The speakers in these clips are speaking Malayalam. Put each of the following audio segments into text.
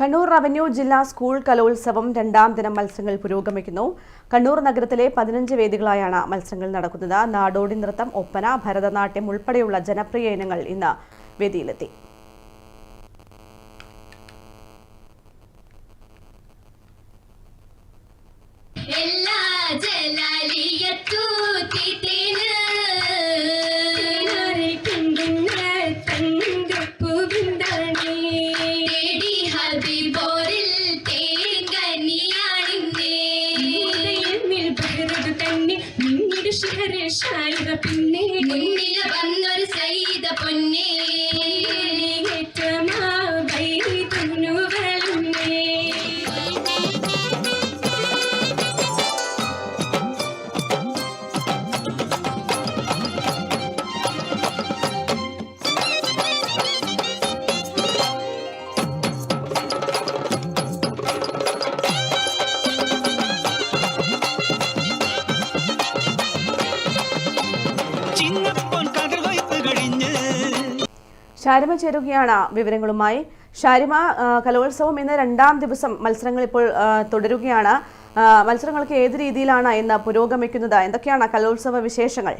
കണ്ണൂർ റവന്യൂ ജില്ലാ സ്കൂൾ കലോത്സവം രണ്ടാം ദിനം മത്സരങ്ങൾ പുരോഗമിക്കുന്നു. കണ്ണൂർ നഗരത്തിലെ പതിനഞ്ച് വേദികളായാണ് മത്സരങ്ങൾ നടക്കുന്നത്. നാടോടി നൃത്തം ഒപ്പന ഭരതനാട്യം ഉൾപ്പെടെയുള്ള ജനപ്രിയ ഇനങ്ങൾ ഇന്ന് വേദിയിലെത്തി. ജലാലിയത്തൂത്തിത്തേന് പിന്നെ മുന്നിൽ വന്നൊരു സൈത പൊന്നേ. കഴിഞ്ഞ്. ചേരുകയാണ് വിവരങ്ങളുമായി. ഷാരിമ കലോത്സവം ഇന്ന് രണ്ടാം ദിവസം മത്സരങ്ങൾ ഇപ്പോൾ തുടരുകയാണ്. മത്സരങ്ങൾക്ക് ഏത് രീതിയിലാണ് ഇന്ന് പുരോഗമിക്കുന്നത്? എന്തൊക്കെയാണ് കലോത്സവ വിശേഷങ്ങൾ?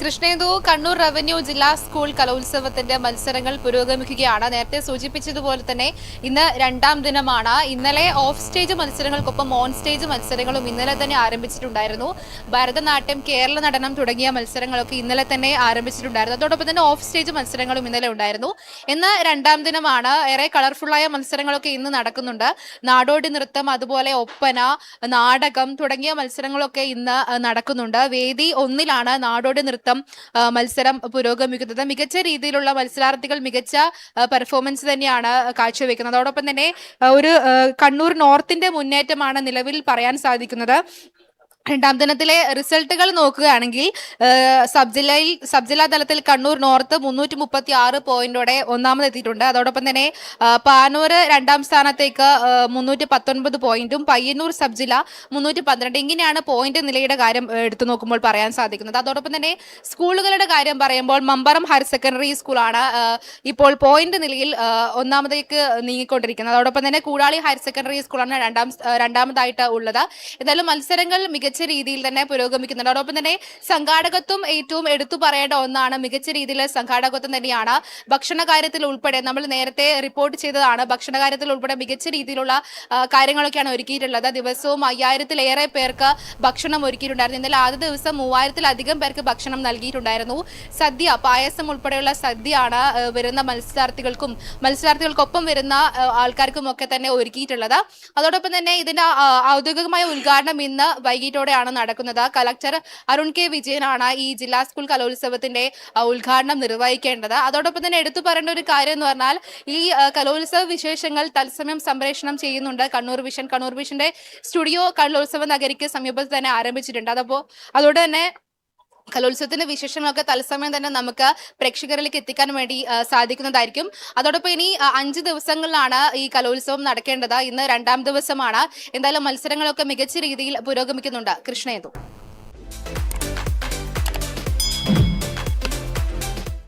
കൃഷ്ണേന്ദു കണ്ണൂർ റവന്യൂ ജില്ലാ സ്കൂൾ കലോത്സവത്തിന്റെ മത്സരങ്ങൾ പുരോഗമിക്കുകയാണ്. നേരത്തെ സൂചിപ്പിച്ചതുപോലെ തന്നെ ഇന്ന് രണ്ടാം ദിനമാണ്. ഇന്നലെ ഓഫ് സ്റ്റേജ് മത്സരങ്ങൾക്കൊപ്പം ഓൺ സ്റ്റേജ് മത്സരങ്ങളും ഇന്നലെ തന്നെ ആരംഭിച്ചിട്ടുണ്ടായിരുന്നു. ഭരതനാട്യം കേരള നടനം തുടങ്ങിയ മത്സരങ്ങളൊക്കെ ഇന്നലെ തന്നെ ആരംഭിച്ചിട്ടുണ്ടായിരുന്നു. അതോടൊപ്പം തന്നെ ഓഫ് സ്റ്റേജ് മത്സരങ്ങളും ഇന്നലെ ഉണ്ടായിരുന്നു. ഇന്ന് രണ്ടാം ദിനമാണ്. ഏറെ കളർഫുള്ളായ മത്സരങ്ങളൊക്കെ ഇന്ന് നടക്കുന്നുണ്ട്. നാടോടി നൃത്തം അതുപോലെ ഒപ്പന നാടകം തുടങ്ങിയ മത്സരങ്ങളൊക്കെ ഇന്ന് നടക്കുന്നുണ്ട്. വേദി ഒന്നിലാണ് നാടോടി നൃത്തം ആ, മത്സരം പുരോഗമിക്കുന്നത്. മികച്ച രീതിയിലുള്ള മത്സരാർത്ഥികൾ മികച്ച പെർഫോമൻസ് തന്നെയാണ് കാഴ്ചവെക്കുന്നത്. അതോടൊപ്പം തന്നെ ഒരു കണ്ണൂർ നോർത്തിന്റെ മുന്നേറ്റമാണ് നിലവിൽ പറയാൻ സാധിക്കുന്നത്. രണ്ടാം ദിനത്തിലെ റിസൾട്ടുകൾ നോക്കുകയാണെങ്കിൽ സബ് ജില്ലയിൽ സബ് ജില്ലാ തലത്തിൽ കണ്ണൂർ നോർത്ത് മുന്നൂറ്റി മുപ്പത്തി ആറ് പോയിന്റോടെ ഒന്നാമതെത്തിയിട്ടുണ്ട്. അതോടൊപ്പം തന്നെ പാനൂർ രണ്ടാം സ്ഥാനത്തേക്ക് മുന്നൂറ്റി പത്തൊൻപത് പോയിന്റും പയ്യന്നൂർ സബ് ജില്ല മുന്നൂറ്റി പന്ത്രണ്ട് ഇങ്ങനെയാണ് പോയിന്റ് നിലയുടെ കാര്യം എടുത്തു നോക്കുമ്പോൾ പറയാൻ സാധിക്കുന്നത്. അതോടൊപ്പം തന്നെ സ്കൂളുകളുടെ കാര്യം പറയുമ്പോൾ മമ്പറം ഹയർ സെക്കൻഡറി സ്കൂളാണ് ഇപ്പോൾ പോയിന്റ് നിലയിൽ ഒന്നാമതേക്ക് നീങ്ങിക്കൊണ്ടിരിക്കുന്നത്. അതോടൊപ്പം തന്നെ കൂടാളി ഹയർ സെക്കൻഡറി സ്കൂളാണ് രണ്ടാം രണ്ടാമതായിട്ട് ഉള്ളത്. എന്തായാലും മത്സരങ്ങൾ മികച്ച രീതിയിൽ തന്നെ പുരോഗമിക്കുന്നുണ്ട്. അതോടൊപ്പം തന്നെ സംഘാടകത്വം ഏറ്റവും എടുത്തു പറയേണ്ട ഒന്നാണ് മികച്ച രീതിയിൽ സംഘാടകത്വം തന്നെയാണ് ഭക്ഷണ കാര്യത്തിൽ ഉൾപ്പെടെ. നമ്മൾ നേരത്തെ റിപ്പോർട്ട് ചെയ്തതാണ് ഭക്ഷണ കാര്യത്തിൽ ഉൾപ്പെടെ മികച്ച രീതിയിലുള്ള കാര്യങ്ങളൊക്കെയാണ് ഒരുക്കിയിട്ടുള്ളത്. ദിവസവും അയ്യായിരത്തിലേറെ പേർക്ക് ഭക്ഷണം ഒരുക്കിയിട്ടുണ്ടായിരുന്നു. ഇന്നലെ ആദ്യ ദിവസം മൂവായിരത്തിലധികം പേർക്ക് ഭക്ഷണം നൽകിയിട്ടുണ്ടായിരുന്നു. സദ്യ പായസം ഉൾപ്പെടെയുള്ള സദ്യയാണ് വരുന്ന മത്സരാർത്ഥികൾക്കും മത്സരാർത്ഥികൾക്കൊപ്പം വരുന്ന ആൾക്കാർക്കും ഒക്കെ തന്നെ ഒരുക്കിയിട്ടുള്ളത്. അതോടൊപ്പം തന്നെ ഇതിന്റെ ഔദ്യോഗികമായ ഉദ്ഘാടനം ഇന്ന് വൈകിട്ടോടെയാണ് നടക്കുന്നത്. കലക്ടർ അരുൺ കെ വിജയനാണ് ഈ ജില്ലാ സ്കൂൾ കലോത്സവത്തിന്റെ ഉദ്ഘാടനം നിർവഹിക്കേണ്ടത്. അതോടൊപ്പം തന്നെ എടുത്തു പറയേണ്ട ഒരു കാര്യം എന്ന് പറഞ്ഞാൽ ഈ കലോത്സവ വിശേഷങ്ങൾ തത്സമയം സംപ്രേഷണം ചെയ്യുന്നുണ്ട്. കണ്ണൂർ വിഷൻ കണ്ണൂർ വിഷന്റെ സ്റ്റുഡിയോ കലോത്സവ നഗരിക്ക് സമീപത്ത് തന്നെ ആരംഭിച്ചിട്ടുണ്ട്. അതപ്പോ അതോടെ തന്നെ കലോത്സവത്തിന്റെ വിശേഷങ്ങളൊക്കെ തത്സമയം തന്നെ നമുക്ക് പ്രേക്ഷകരിലേക്ക് എത്തിക്കാൻ വേണ്ടി സാധിക്കുന്നതായിരിക്കും. അതോടൊപ്പം ഇനി അഞ്ച് ദിവസങ്ങളിലാണ് ഈ കലോത്സവം നടക്കേണ്ടത്. ഇന്ന് രണ്ടാം ദിവസമാണ്. എന്തായാലും മത്സരങ്ങളൊക്കെ മികച്ച രീതിയിൽ പുരോഗമിക്കുന്നുണ്ട്. കൃഷ്ണേതു